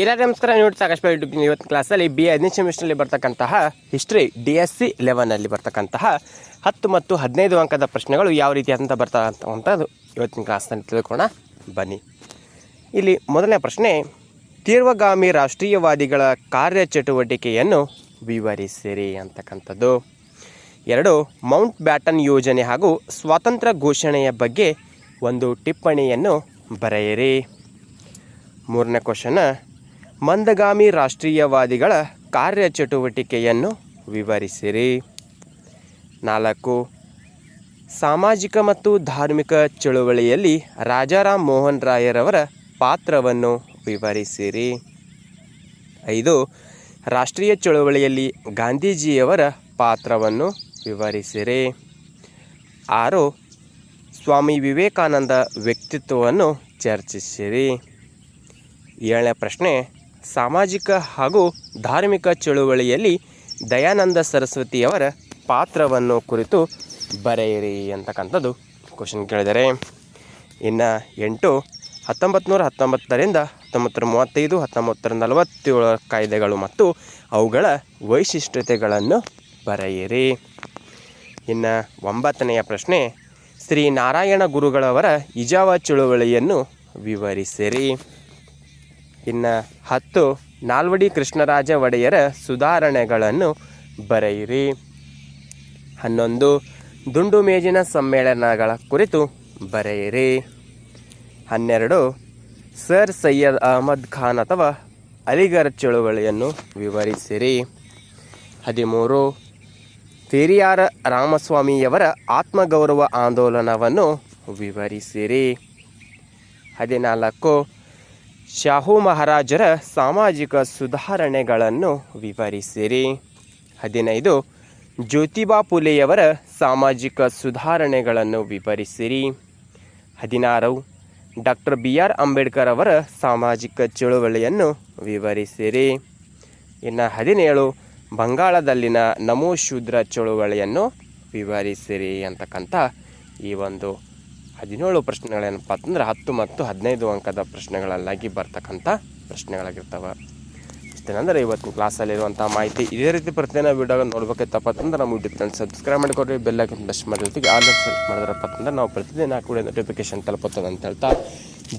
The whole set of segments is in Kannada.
ಎಲ್ಲ ನಮಸ್ಕಾರ ನೋಡಿ ಸಾಕಷ್ಟು ಯೂಟ್ಯೂಬ್ ಇವತ್ತಿನ ಕ್ಲಾಸಲ್ಲಿ ಬಿ ಹದಿನೈದು ಸೆಮಿಸ್ಟ್ರಲ್ಲಿ ಬರ್ತಕ್ಕಂತಹ ಹಿಸ್ಟ್ರಿ ಡಿ ಎಸ್ ಸಿ ಲೆವೆನಲ್ಲಿ ಬರ್ತಕ್ಕಂತಹ ಹತ್ತು ಮತ್ತು ಹದಿನೈದು ಅಂಕದ ಪ್ರಶ್ನೆಗಳು ಯಾವ ರೀತಿ ಅಂತ ಬರ್ತಾ ಅಂತಕ್ಕಂಥದ್ದು ಇವತ್ತಿನ ಕ್ಲಾಸ್ನಲ್ಲಿ ತಿಳ್ಕೊಳ್ಳೋಣ. ಬನ್ನಿ. ಇಲ್ಲಿ ಮೊದಲನೇ ಪ್ರಶ್ನೆ ತೀರ್ವಗಾಮಿ ರಾಷ್ಟ್ರೀಯವಾದಿಗಳ ಕಾರ್ಯಚಟುವಟಿಕೆಯನ್ನು ವಿವರಿಸಿರಿ ಅಂತಕ್ಕಂಥದ್ದು. ಎರಡು, ಮೌಂಟ್ ಬ್ಯಾಟನ್ ಯೋಜನೆ ಹಾಗೂ ಸ್ವಾತಂತ್ರ್ಯ ಘೋಷಣೆಯ ಬಗ್ಗೆ ಒಂದು ಟಿಪ್ಪಣಿಯನ್ನು ಬರೆಯಿರಿ. ಮೂರನೇ ಕ್ವಶನ್ ಮಂದಗಾಮಿ ರಾಷ್ಟ್ರೀಯವಾದಿಗಳ ಕಾರ್ಯಚಟುವಟಿಕೆಯನ್ನು ವಿವರಿಸಿರಿ. ನಾಲ್ಕು. ಸಾಮಾಜಿಕ ಮತ್ತು ಧಾರ್ಮಿಕ ಚಳುವಳಿಯಲ್ಲಿ ರಾಜಾರಾಮ್ ಮೋಹನ್ ರಾಯರವರ ಪಾತ್ರವನ್ನು ವಿವರಿಸಿರಿ. ಐದು. ರಾಷ್ಟ್ರೀಯ ಚಳುವಳಿಯಲ್ಲಿ ಗಾಂಧೀಜಿಯವರ ಪಾತ್ರವನ್ನು ವಿವರಿಸಿರಿ. ಆರು. ಸ್ವಾಮಿ ವಿವೇಕಾನಂದ ವ್ಯಕ್ತಿತ್ವವನ್ನು ಚರ್ಚಿಸಿರಿ. ಏಳನೇ ಪ್ರಶ್ನೆ. ಸಾಮಾಜಿಕ ಹಾಗೂ ಧಾರ್ಮಿಕ ಚಳುವಳಿಯಲ್ಲಿ ದಯಾನಂದ ಸರಸ್ವತಿಯವರ ಪಾತ್ರವನ್ನು ಕುರಿತು ಬರೆಯಿರಿ ಅಂತಕ್ಕಂಥದ್ದು ಕ್ವಶನ್ ಕೇಳಿದರೆ. ಇನ್ನು ಎಂಟು ಹತ್ತೊಂಬತ್ತು ನೂರ ಹತ್ತೊಂಬತ್ತರಿಂದ ಹತ್ತೊಂಬತ್ತರ ಮೂವತ್ತೈದು ಹತ್ತೊಂಬತ್ತರ ನಲವತ್ತೇಳು ಕಾಯ್ದೆಗಳು ಮತ್ತು ಅವುಗಳ ವೈಶಿಷ್ಟ್ಯತೆಗಳನ್ನು ಬರೆಯಿರಿ. ಇನ್ನು ಒಂಬತ್ತನೆಯ ಪ್ರಶ್ನೆ, ಶ್ರೀ ನಾರಾಯಣ ಗುರುಗಳವರ ಇಜಾವ ಚಳುವಳಿಯನ್ನು ವಿವರಿಸಿರಿ. ಇನ್ನು ಹತ್ತು ನಾಲ್ವಡಿ ಕೃಷ್ಣರಾಜ ಒಡೆಯರ ಸುಧಾರಣೆಗಳನ್ನು ಬರೆಯಿರಿ. ಹನ್ನೊಂದು ದುಂಡು ಮೇಜಿನ ಸಮ್ಮೇಳನಗಳ ಕುರಿತು ಬರೆಯಿರಿ. ಹನ್ನೆರಡು ಸರ್ ಸೈಯದ್ ಅಹಮದ್ ಖಾನ್ ಅಥವಾ ಅಲಿಗರ್ ಚಳುವಳಿಯನ್ನು ವಿವರಿಸಿರಿ. ಹದಿಮೂರು ಪೆರಿಯಾರ ರಾಮಸ್ವಾಮಿಯವರ ಆತ್ಮಗೌರವ ಆಂದೋಲನವನ್ನು ವಿವರಿಸಿರಿ. ಹದಿನಾಲ್ಕು ಶಾಹು ಮಹಾರಾಜರ ಸಾಮಾಜಿಕ ಸುಧಾರಣೆಗಳನ್ನು ವಿವರಿಸಿರಿ. ಹದಿನೈದು, ಜ್ಯೋತಿಬಾ ಫುಲೆಯವರ ಸಾಮಾಜಿಕ ಸುಧಾರಣೆಗಳನ್ನು ವಿವರಿಸಿರಿ. ಹದಿನಾರು, ಡಾಕ್ಟರ್ ಬಿ ಆರ್ ಅಂಬೇಡ್ಕರ್ ಅವರ ಸಾಮಾಜಿಕ ಚಳುವಳಿಯನ್ನು ವಿವರಿಸಿರಿ. ಇನ್ನು ಹದಿನೇಳು, ಬಂಗಾಳದಲ್ಲಿನ ನಮೋ ಶೂದ್ರ ಚಳುವಳಿಯನ್ನು ವಿವರಿಸಿರಿ ಅಂತಕ್ಕಂಥ ಈ ಒಂದು ಹದಿನೇಳು ಪ್ರಶ್ನೆಗಳೇನಪ್ಪ ಅಂತಂದ್ರೆ ಹತ್ತು ಮತ್ತು ಹದಿನೈದು ಅಂಕದ ಪ್ರಶ್ನೆಗಳಲ್ಲಾಗಿ ಬರ್ತಕ್ಕಂಥ ಪ್ರಶ್ನೆಗಳಾಗಿರ್ತವೆ. ಇಷ್ಟೇನಂದ್ರೆ ಇವತ್ತಿನ ಕ್ಲಾಸಲ್ಲಿರುವಂಥ ಮಾಹಿತಿ ಇದೇ ರೀತಿ ಪ್ರತಿದಿನ ವೀಡಿಯೋ ನೋಡ್ಬೇಕಿತ್ತಪ್ಪ ಅಂತಂದ್ರೆ ನಮ್ಮ ಯೂಟ್ಯೂಬ್ ಚಾನಲ್ ಸಬ್ಸ್ಕ್ರೈಬ್ ಮಾಡಿಕೊಡ್ರಿ ಬೆಲ್ ಪ್ರೆಸ್ ಮಾಡಿರ್ತೀವಿ ಆಲ್ ಸೆಲೆಕ್ಟ್ ಮಾಡಿದ್ರಪ್ಪ ಅಂತಂದ್ರೆ ನಾವು ಪ್ರತಿದಿನ ಕೂಡ ನೋಟಿಫಿಕೇಶನ್ ತಲುಪುತ್ತದೆ ಅಂತ ಹೇಳ್ತಾ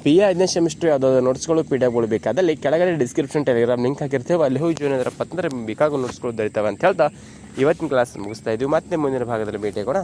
ಬಿ ಎ ಐದನೇ ಸೆಮಿಸ್ಟ್ರಿ ಯಾವುದಾದ್ರು ನೋಟ್ಸ್ಗಳು ಪಿ ಡಿ ಎಫ್ಗಳು ಬೇಕಾದಲ್ಲಿ ಕೆಳಗಡೆ ಡಿಸ್ಕ್ರಿಪ್ಷನ್ ಟೆಲಿಗ್ರಾಮ್ ಲಿಂಕ್ ಹಾಕಿರ್ತೇವೆ, ಅಲ್ಲಿ ಹೋಗಿ ಜೂನ್ ಇದ್ರಪ್ಪ ಅಂತಂದ್ರೆ ಬೇಕಾಗೋ ನೋಟ್ಸ್ಗಳು ದೊರೀತಾವೆ ಅಂತ ಹೇಳ್ತಾ ಇವತ್ತಿನ ಕ್ಲಾಸ್ ಮುಗಿಸ್ತಾ ಇದ್ದೀವಿ ಮತ್ತೆ ಮುಂದಿನ ಭಾಗದಲ್ಲಿ ಭೇಟಿ ಆಗೋಣ